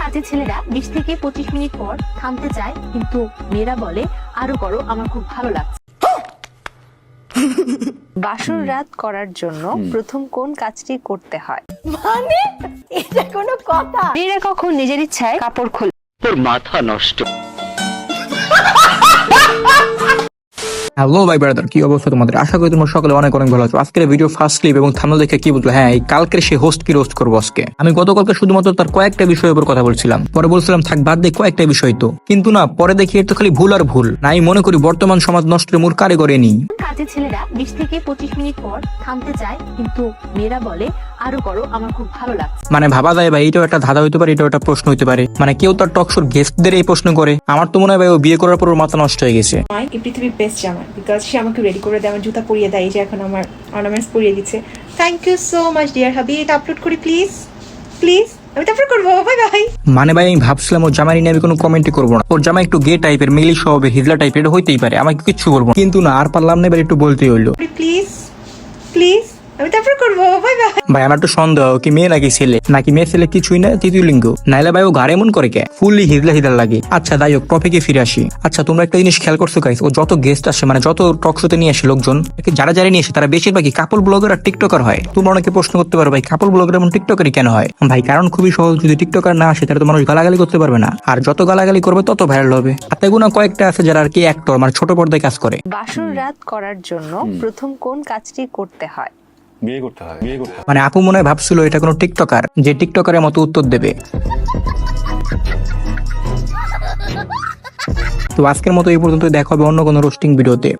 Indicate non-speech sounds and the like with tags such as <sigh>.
কাজের ছেলেরা বিশ থেকে পঁচিশ মিনিট পর থামতে চায় কিন্তু মেয়েরা বলে আরও করো আমার খুব ভালো লাগছে। বাসর রাত করার জন্য প্রথম কোন কাজটি করতে হয়? মানে? এটা কোনো কথা? মেয়েরা কখন নিজের ইচ্ছায় কাপড় খোলে। তোর মাথা নষ্ট। <laughs> হ্যালো ভাই ব্রাদার কি অবস্থা তোমাদের? আশা করি তোমরা সকলে অনেক অনেক ভালো আছো। আজকের ভিডিও ফার্স্ট ক্লিপ এবং থামলে দেখে কি বলতো হ্যাঁ এই কালকের সেই হোস্ট কি রোস্ট করব আজকে? আমি গতকালকে শুধুমাত্র তার কয়েকটা বিষয়ের উপর কথা বলছিলাম। পরে বলছিলাম, থাক, বাদ দিয়ে কয়েকটা বিষয় তো। কিন্তু না, পরে দেখি এর তো খালি ভুল আর ভুল। না, আমি মনে করি বর্তমান সমাজ নষ্টের মূল কারিগরে নেই। কাজের ছেলেরা বিশ থেকে পঁচিশ মিনিট পর থামতে চায়, কিন্তু মেয়েরা বলে আরও করো আমার খুব ভালো লাগছে। মানে ভাবা যায় ভাই এটাও একটা ধাঁধা হইতে পারে এটাও একটা প্রশ্ন হইতে পারে। মানে কেউ তার টকশোর গেস্টদের এই প্রশ্ন করে। আমার তো মনে হয় ভাই ও বিয়ে করার পর ওর মাথা নষ্ট হয়ে গেছে। নয় এই পৃথিবীর বেস্ট জামা বিকজ সে আমাকে রেডি করে দেয় আমার জুতা পরিয়ে দেয় এই যে এখন আমার অর্নামেন্টস পরিয়ে দিচ্ছে। Thank you so much dear hubby এটা আপলোড করি প্লিজ প্লিজ আমি তো করব বাই বাই মানে ভাই আমি ভাবছিলাম ওর জামাই নিয়ে আমি কোনো কমেন্টই করব না। ওর জামা একটু গে টাইপের মেলি স্বভাবের হিজলা টাইপের হইতেই পারে আমাকে কিছু বলব না। কিন্তু না আর পারলাম না এবার একটু বলতেই হইল। প্লিজ প্লিজ আমি তো আপলোড করব বাই বাই ভাই আমার একটু সন্দেহ কি মেয়ে নাকি ছেলে? নাকি মেয়ে ছেলে কিছুই না তৃতীয় লিঙ্গ নাইলে ভাই ও ঘাড়ে এমন করে কে? ফুললি হিজলা হিজলা লাগে। আচ্ছা যাই হোক টপিকে ফিরে আসি। আচ্ছা তোমরা একটা জিনিস খেয়াল করছ গাইস ও যত গেস্ট আসে মানে যত টক শোতে নিয়ে আসে লোকজন যারা যারা নিয়ে আসে তারা বেশিরভাগই কাপল ব্লগার আর টিকটকার হয়। তোমরা অনেকে প্রশ্ন করতে পারো ভাই কাপল ব্লগার এমন টিকটকারই কেন হয়? ভাই কারণ খুবই সহজ যদি টিকটকার না আসে তাহলে তো মানুষ গালাগালি করতে পারবে না। আর যত গালাগালি করবে তত ভাইরাল হবে। হাতে গোনা কয়েকটা আছে যারা আর কি অ্যাক্টর মানে ছোট পর্দায় কাজ করে। বাসর রাত করার জন্য প্রথম কোন কাজটি করতে হয়? মানে আপু মনে হয় ভাবছিল এটা কোনো টিকটকার, যে টিকটকারের মতো উত্তর দেবে। তো আজকের মতো এই পর্যন্ত দেখা হবে অন্য কোনো রোস্টিং ভিডিওতে